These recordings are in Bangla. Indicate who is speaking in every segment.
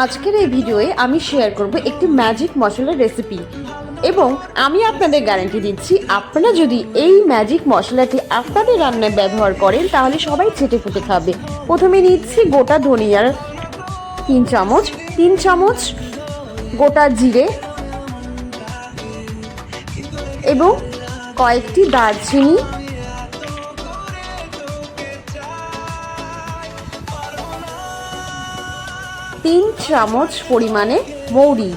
Speaker 1: আজকের এই ভিডিওয়ে আমি শেয়ার করব একটি ম্যাজিক মশলার রেসিপি এবং আমি আপনাদের গ্যারান্টি দিচ্ছি, আপনারা যদি এই ম্যাজিক মশলাটি আপনাদের রান্নায় ব্যবহার করেন, তাহলে সবাই ছেটে ফুটে খাবে। প্রথমে নিচ্ছি গোটা ধনিয়ার তিন চামচ তিন চামচ গোটা জিরে এবং কয়েকটি দারচিনি তিন চামচ পরিমাণে মৌরি।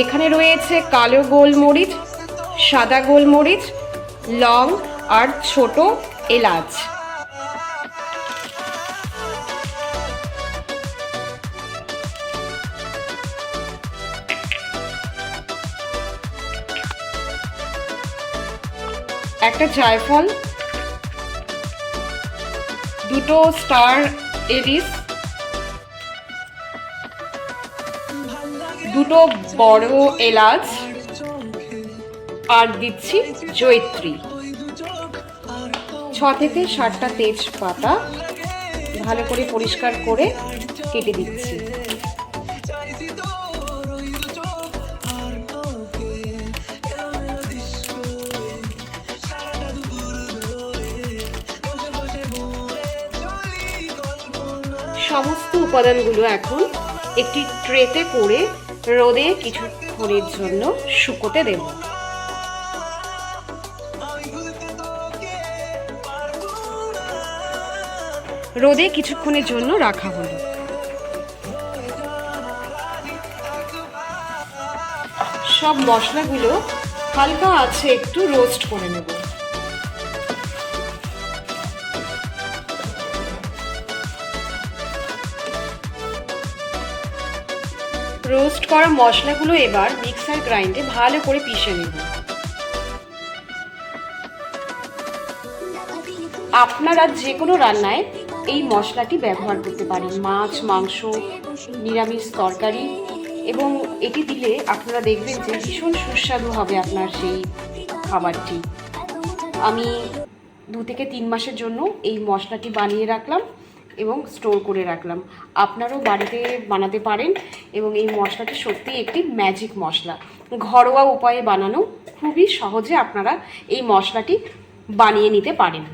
Speaker 1: এখানে রয়েছে কালো গোলমরিচ, সাদা গোলমরিচ, লং আর ছোট এলাচ। একটা জায়ফল দুটো স্টার এরিস, দুটো বড় এলাচ, আর দিচ্ছি জৈত্রী ছ থেকে সাতটা তেজপাতা ভালো করে পরিষ্কার করে কেটে দিচ্ছি। সমস্ত উপাদানগুলো এখন একটি ট্রেতে করে রোদে কিছুক্ষণের জন্য শুকোতে দেব। রোদে কিছুক্ষণের জন্য রাখা হলো। সব মশলাগুলো হালকা আছে একটু রোস্ট করে নেব। রোস্ট করা মশলাগুলো এবার মিক্সার গ্রাইন্ডে ভালো করে পিষে নেব। আপনারা যে কোনো রান্নায় এই মশলাটি ব্যবহার করতে পারেন। মাছ, মাংস, নিরামিষ তরকারি এবং এটি দিলে আপনারা দেখবেন যে ভীষণ সুস্বাদু হবে আপনার সেই খাবারটি। আমি দু থেকে তিন মাসের জন্য এই মশলাটি বানিয়ে রাখলাম। এবং স্টোর করে রাখলাম। আপনারাও বাড়িতে বানাতে পারেন এবং এই মশলাটি সত্যি একটি ম্যাজিক মশলা। ঘরোয়া উপায়ে বানানো খুবই সহজে আপনারা এই মশলাটি বানিয়ে নিতে পারেন।